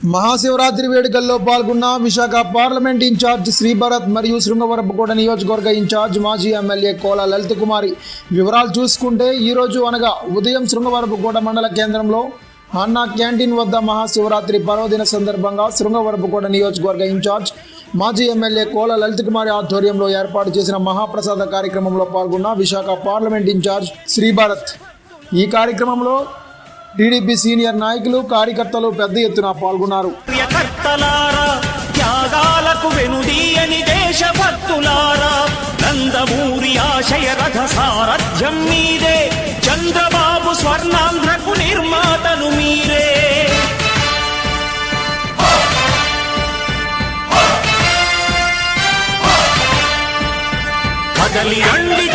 మహాశివరాత్రి వేడుకల్లో పాల్గొన్న Visakha parliament incharge Sribharat మరియు శృంగవరపుకోట నియోజకవర్గ ఇన్ఛార్జ్ మాజీ ఎమ్మెల్యే కోల లలిత కుమారి వివరాలు చూసుకుంటే ఈరోజు అనగా ఉదయం శృంగవరపుకోట మండల కేంద్రంలో అన్నా క్యాంటీన్ వద్ద మహాశివరాత్రి పర్వదిన సందర్భంగా శృంగవరపుకోట నియోజకవర్గ ఇన్ఛార్జ్ మాజీ ఎమ్మెల్యే కోల లలిత కుమారి ఆధ్వర్యంలో ఏర్పాటు చేసిన మహాప్రసాద కార్యక్రమంలో పాల్గొన్న విశాఖ పార్లమెంట్ ఇన్ఛార్జ్ శ్రీభారత్. ఈ కార్యక్రమంలో టీడీపీ సీనియర్ నాయకులు కార్యకర్తలు పెద్ద ఎత్తున పాల్గొన్నారు. త్యాగాలకు ఆశయ మీదే చంద్రబాబు స్వర్ణాంధ్రకు నిర్మాతలు మీరే. కదలి అండి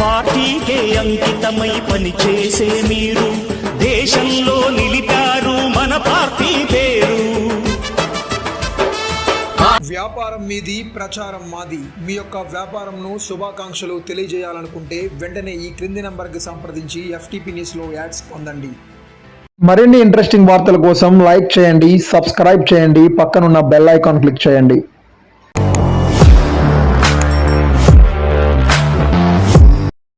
పార్టీకే అంకితమై పనిచేసే మీరు దేశంలో నిలిపారు మన పార్టీ పేరు. వ్యాపారం మీది ప్రచారం మాది. మీ యొక్క వ్యాపారంను శుభాకాంక్షలు తెలియజేయాలనుకుంటే వెంటనే ఈ క్రింది నంబర్కి సంప్రదించి ఎఫ్టీపీ న్యూస్లో యాడ్స్ పొందండి. మరిన్ని ఇంట్రెస్టింగ్ వార్తల కోసం లైక్ చేయండి సబ్స్క్రైబ్ చేయండి పక్కనున్న బెల్ ఐకాన్ క్లిక్ చేయండి.